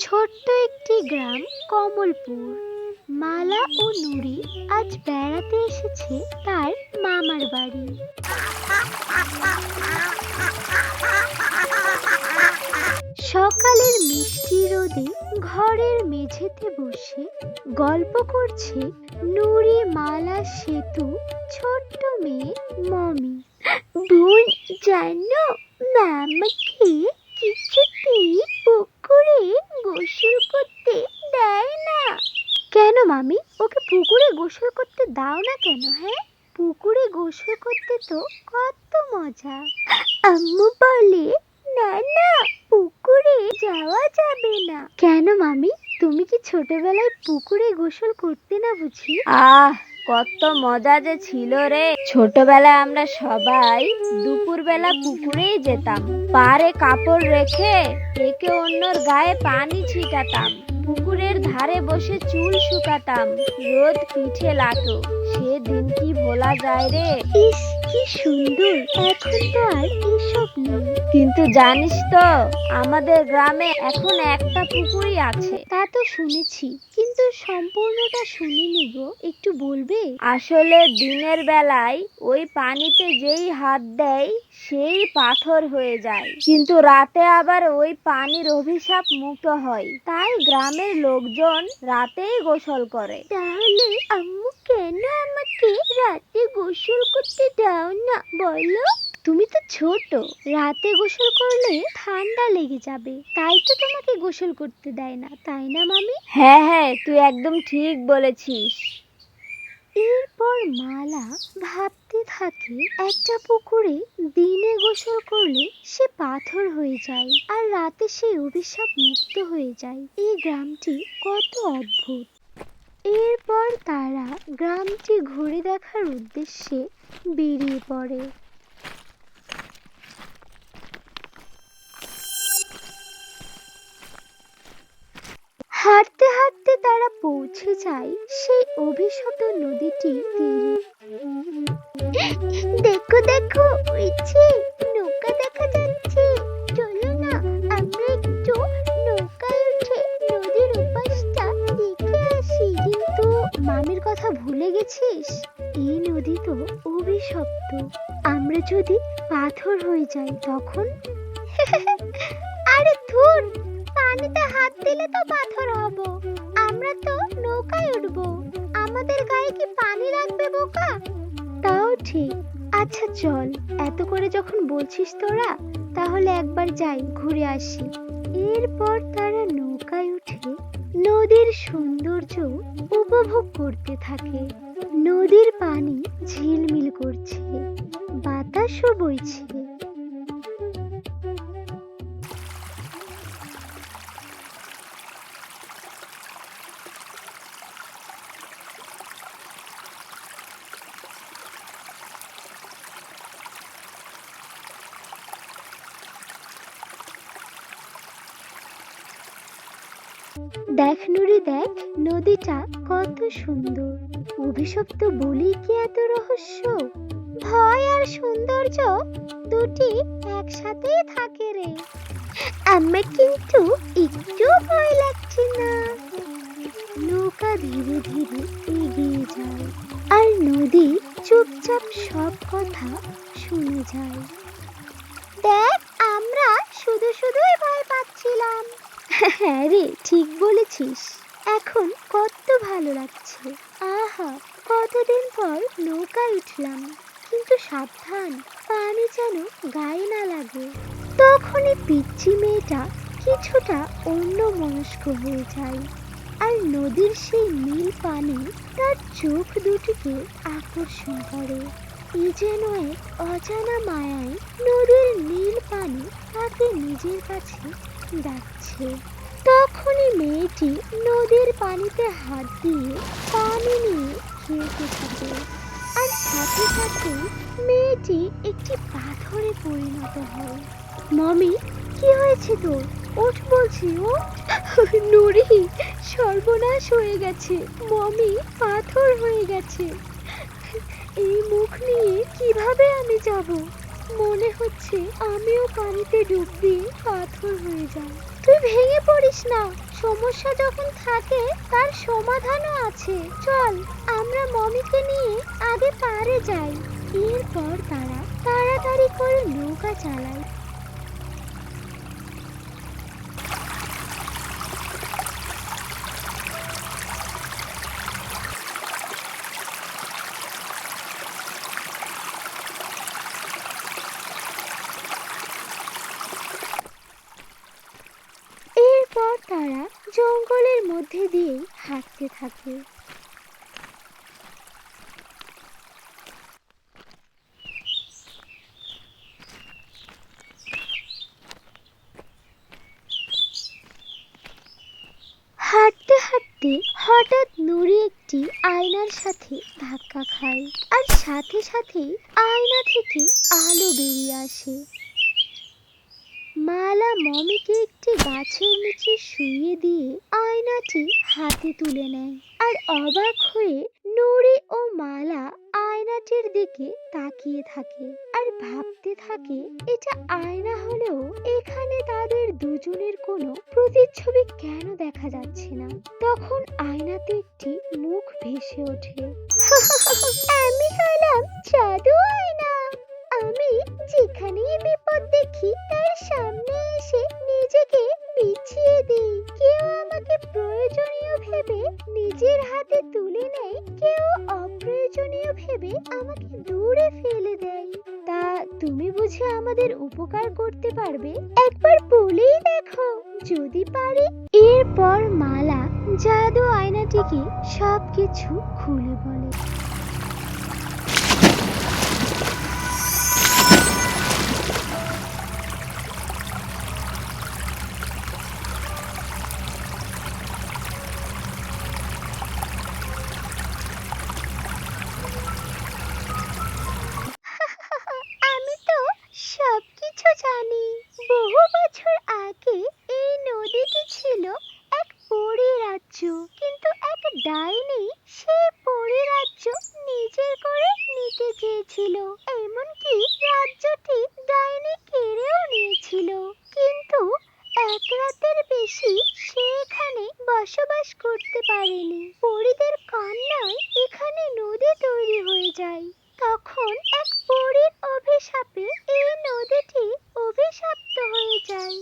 ছোট্ট একটি গ্রাম কমলপুর। মালা ও নুরি আজ বেড়াতে এসেছে তার মামার বাড়ি। সকালের মিষ্টি রোদে ঘরের মেঝেতে বসে গল্প করছে নুরি মালা সেতু ছোট্ট মেয়ে মমি। বোন, জানো, মামাকে কিছুতেই গোসল করতে দেয় না। কেন মামি? ওকে পুকুরে গোসল করতে দাও না কেন হ্যাঁ? পুকুরে গোসল করতে তো কত মজা। আম্মু বলে না না পুকুরে যাওয়া যাবে না কেন মামি তুমি কি ছোটবেলায় পুকুরে গোসল করতে না বুঝি? আহ কত মজা যে ছিল রে। ছোটবেলায় আমরা সবাই দুপুরবেলা পুকুরেই যেতাম। পারে কাপড় রেখে একে অন্যর গায়ে পানি ছিটাতাম। পুকুরের ধারে বসে চুল শুকাতাম। রোদ পিঠে লাগতো সে দিন কি ভোলা যায় রে। ইস কি সুন্দর। এখন তো আর এসব নেই। কিন্তু জানিস তো আমাদের গ্রামে এখন একটা পুকুরই আছে। তা তো শুনেছি কিন্তু সম্পূর্ণটা শুনিনি গো। একটু বলবে? আসলে দিনের বেলায় ওই পানিতে যেই হাত দেয় সেই পাথর হয়ে যায়। কিন্তু রাতে আবার ওই পানির অভিশাপ মুক্ত হয়। তাই গ্রামের লোকজন রাতেই গোসল করে। তাহলে আম্মু কেন আমাকে রাতে গোসল করতে দাও না বলো। তুমি তো ছোট রাতে গোসল করলে ঠান্ডা লেগে যাবে। তাই তো তোমাকে গোসল করতে দেয় না তাই না মামি? হ্যাঁ হ্যাঁ তুই একদম ঠিক বলেছিস। এরপর মালা ভাবতে থাকে একটা পুকুরে দিনে গোসল করলে সে পাথর হয়ে যায় আর রাতে সে অভিশাপ মুক্ত হয়ে যায়। এই গ্রামটি কত অদ্ভুত। এরপর তারা গ্রামটি ঘুরে দেখার উদ্দেশ্যে বেরিয়ে পড়ে। হাঁটতে হাঁটতে তারা পৌঁছে যায় সেই অভিশপ্ত নদীটি তীরে। দেখো দেখো ওই ভুলে গেছিস? এই নদী তো অভিশপ্ত। আমরা যদি পাথর হয়ে যাই তখন? আরে ধুর, পানিতে হাত দিলে তো পাথর হব। আমরা তো নৌকায় উঠবো। আমাদের গায়ে কি পানি লাগবে বোকা? তাও ঠিক। আচ্ছা চল, এত করে যখন বলছিস তোরা, তাহলে একবার যাই, ঘুরে আসি। এরপর তারা নদীর সৌন্দর্য উপভোগ করতে থাকে। নদীর পানি ঝিলমিল করছে বাতাসও বইছে। দেখ নুরি দেখ, নদীটা কত সুন্দর। অভিশপ্ত বলি কি এত রহস্য? ভয় আর সৌন্দর্য দুটি একসাথেই থাকে রে। আমার কিন্তু একটু ভয় লাগছে না। নৌকা ধীরে ধীরে এগিয়ে যায় আর নদী চুপচাপ সব কথা শুনে যায়। দেখ, আমরা শুধু শুধুই ভয় পাচ্ছিলাম। হ্যাঁ রে, ঠিক বলেছিস। এখন কত ভালো লাগছে। আহা, কতদিন পর নৌকায় উঠলাম। কিন্তু সাবধান, পানি যেন গায়ে না লাগে। তখনই পিচ্ছি মেয়েটা কিছুটা অন্য মনস্ক হয়ে যায়। আর নদীর সেই নীল পানি তার চোখ দুটিকে আকর্ষণ করে। এ যেন এক অজানা মায়ায় নদীর নীল পানি তাকে নিজের কাছে ডাকছে। তখনই মেয়েটি নদীর পানিতে হাত দিয়ে পানি নিয়ে খেলতে থাকে। আর সাথে সাথে মেয়েটি একটি পাথরে পরিণত হয়। মমি, কি হয়েছে তোর? ওঠ বলছি, ওঠ। নুরি, সর্বনাশ হয়ে গেছে। মমি, পাথর হয়ে গেছে। এই মুখ নিয়ে কীভাবে আমি যাব? মনে হচ্ছে আমিও পানিতে ডুব দিয়ে পাথর হয়ে যাই। তুই ভেঙে পড়িস না। সমস্যা যখন থাকে, তার সমাধানও আছে। চল, আমরা মমিকে নিয়ে আগে পারে যাই। এরপর তারা তাড়াতাড়ি করে নৌকা চালায় এরপর তারা জঙ্গলের মধ্যে দিয়ে হাঁটতে থাকে। হাঁটতে হাঁটতে হঠাৎ নুরি একটি আয়নার সাথে ধাক্কা খায় আর সাথে সাথেই আয়না থেকে আলো বেরিয়ে আসে। মালা মমিকে একটি গাছের নিচে শুইয়ে দিয়ে আয়নাটি হাতে তুলে নেয় আর অবাক হয়ে নুরি ও মালা আয়নাটির দিকে তাকিয়ে থাকে আর ভাবতে থাকে, এটা আয়না হলেও এখানে তাদের দুজনের কোনো প্রতিচ্ছবি কেন দেখা যাচ্ছে না? তখন আয়নাতে একটি মুখ ভেসে ওঠে। আমি হলাম জাদু। যদি পারি। এরপর মালা জাদু আয়নাটিকে সবকিছু খুলে বলে। বেশি সে এখানে বসবাস করতে পারেনি। পরীদের কান্নায় এখানে নদী তৈরি হয়ে যায়। তখন এক পরীর অভিশাপে এই নদীটি অভিশপ্ত হয়ে যায়।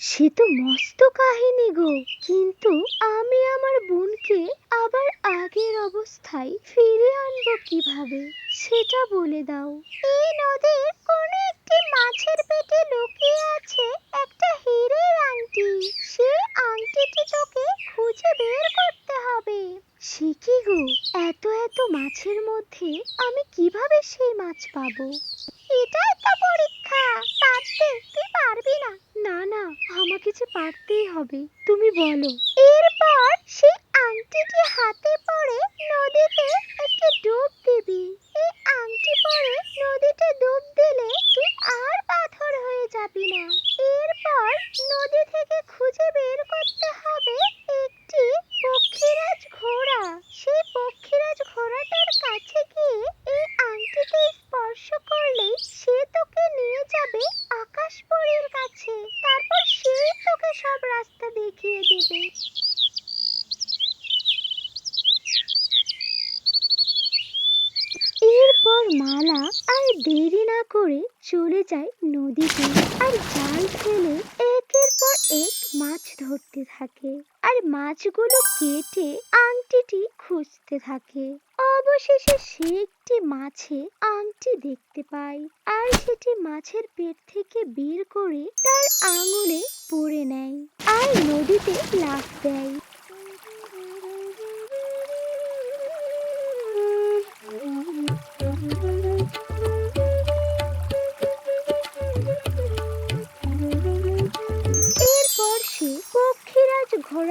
সে তো মস্ত কাহিনী গো। কিন্তু আমি আমার বোনকে আবার আগের অবস্থায় ফিরে আনব কীভাবে, সেটা বলে দাও। এই নদীর কোন একটি মাছের পেটে লুকিয়ে আছে একটা হিরের আংটি। সেই আংটিটি তোকে খুঁজে বের করতে হবে। সে কি গো? এত এত মাছের মধ্যে আমি কীভাবে সেই মাছ পাবো? এটাই তো পরীক্ষা, পারতে তুই পারবি না। না না, আমাকে যে পারতেই হবে, তুমি বলো। এরপর সেই আংটিটি হাতে পড়ে নদীতে একটি ডুব দিবি। এই আংটি পরে নদীতে ডুব দিলে তুই আর পাথর হয়ে যাবি না। এরপর নদী থেকে খুঁজে বের করতে হবে একটি পক্ষীরাজ ঘোড়া। সেই পক্ষীরাজ ঘোড়াটার কাছে গিয়ে এই আংটিতে স্পর্শ করলেই সে তোকে নিয়ে যাবে আকাশপরীর কাছে তারপর সেই তোকে সব রাস্তা দেখিয়ে দেবে এরপর মালা আর দেরি না করে চলে যায় নদীতে আর জাল ফেলে একের পর এক মাছ ধরতে থাকে। আর মাছগুলো কেটে আংটিটি খুঁজতে থাকে। অবশেষে সে একটি মাছে আংটি দেখতে পায় আর সেটি মাছের পেট থেকে বের করে তার আঙুলে পরে নেয় আর নদীতে লাফ দেয়।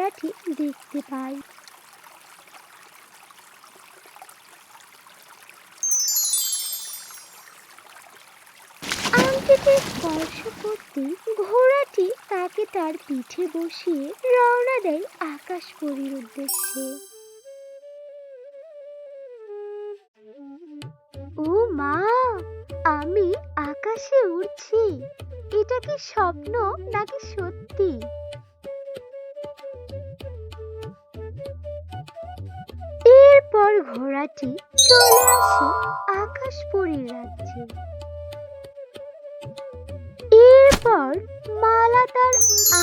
ঘোড়াটি দেখতে আংটিতে স্পর্শ করতে ঘোড়াটি তাকে তার পিঠে বসিয়ে রওনা দেয় আকাশপুরীর উদ্দেশ্যে। ও মা, আমি আকাশে উড়ছি। এটা কি স্বপ্ন নাকি সত্যি? এরপর ঘোড়াটি চলে আসে আকাশ পরীর রাজ্যে। এরপর মালা তার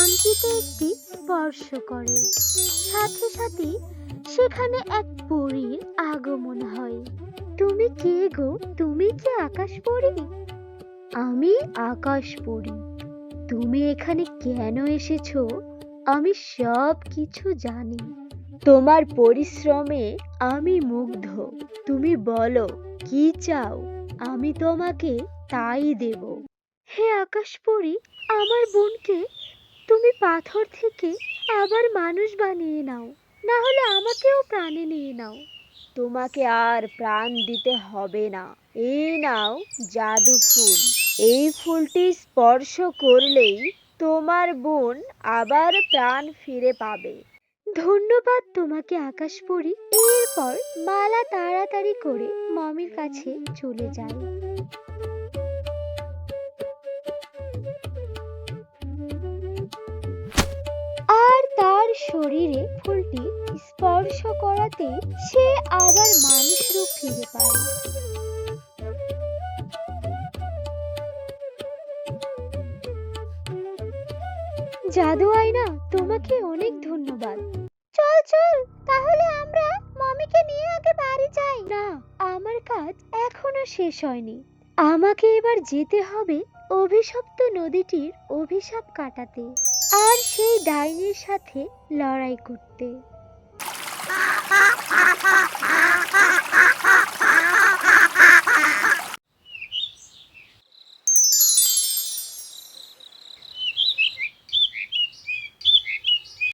আংটিতে একটি স্পর্শ করে। সাথে সাথে সেখানে এক পরীর আগমন হয়। তুমি কে গো? তুমি কি আকাশ পরী? আমি আকাশ পরী। তুমি এখানে কেন এসেছ? আমি সব কিছু জানি। তোমার পরিশ্রমে আমি মুগ্ধ। তুমি বলো, কি চাও? আমি তোমাকে তাই দেব। হে আকাশ পরী আমার বোনকে তুমি পাথর থেকে আবার মানুষ বানিয়ে নাও। না হলে আমাকেও প্রাণে নিয়ে নাও। তোমাকে আর প্রাণ দিতে হবে না। এই নাও জাদু ফুল। এই ফুলটি স্পর্শ করলেই তোমার বোন আবার প্রাণ ফিরে পাবে। ধন্যবাদ তোমাকে আকাশ পরি। এরপর মালা তাড়াতাড়ি করে মমির কাছে চলে যায়। আর তার শরীরে ফুলটি স্পর্শ করাতে সে আবার মানুষ রূপ ফিরে পায়। জাদু আয়না, তোমাকে অনেক ধন্যবাদ। চল, তাহলে আমরা মমিকে নিয়ে আগে বাড়ি যাই। না, আমার কাজ এখনও শেষ হয়নি। আমাকে এবার যেতে হবে অভিশপ্ত নদীটির অভিশাপ কাটাতে আর সেই ডাইনির সাথে লড়াই করতে।